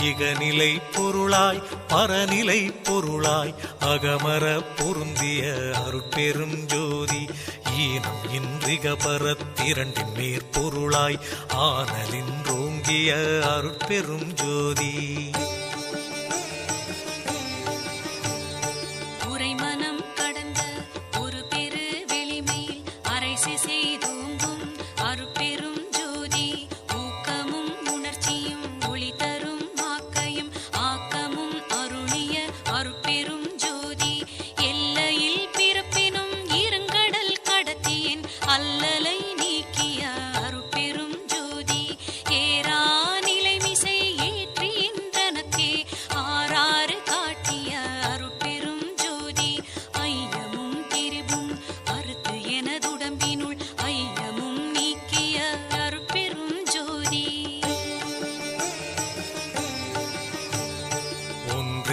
இகநிலை பொருளாய் பரநிலை பொருளாய் அகமர பொருந்திய அருட்பெரும் ஜோதி ஈனம் இன்றிக பரத்திரண்டின் மேற்பொருளாய் ஆனலின்றோங்கிய அருட்பெரும் ஜோதி. உரைமனம் கடந்த ஒரு பெரு வெளிமையில் அரைசி செய்தோம்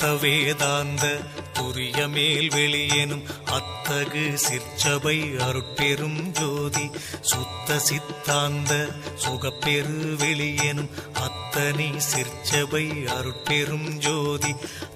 சுத்த வேதாந்த துரிய மேல் வெளியேனும் அத்தகு சிற்சபை அருட்பெரும் ஜோதி. சுத்த சித்தாந்த சுகப்பெரு வெளியேனும் அத்தனை சிற்சபை அருட்பெரும் ஜோதி.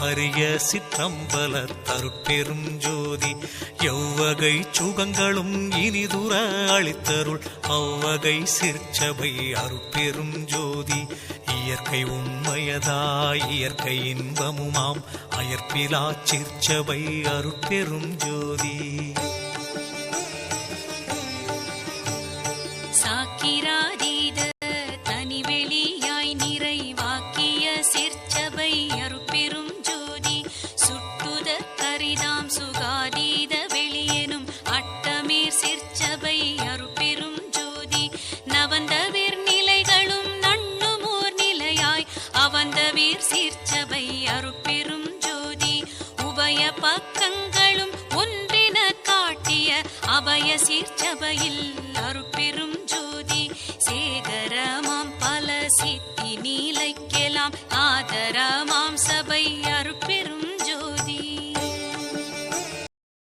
அரிய சித்தம்பல தருட்பெரும் ஜோதி எவ்வகை சுகங்களும் இனிதுர அளித்தருள் அவ்வகை சிற்சபை அருட்பெரும் ஜோதி. இயற்கை உண்மையதாய் இயற்கை இன்பமுமாம் அயற்பிலா சிற்சபை அருட்பெரும் ஜோதி. சீர்ச்சபையில் அருட்பெரும்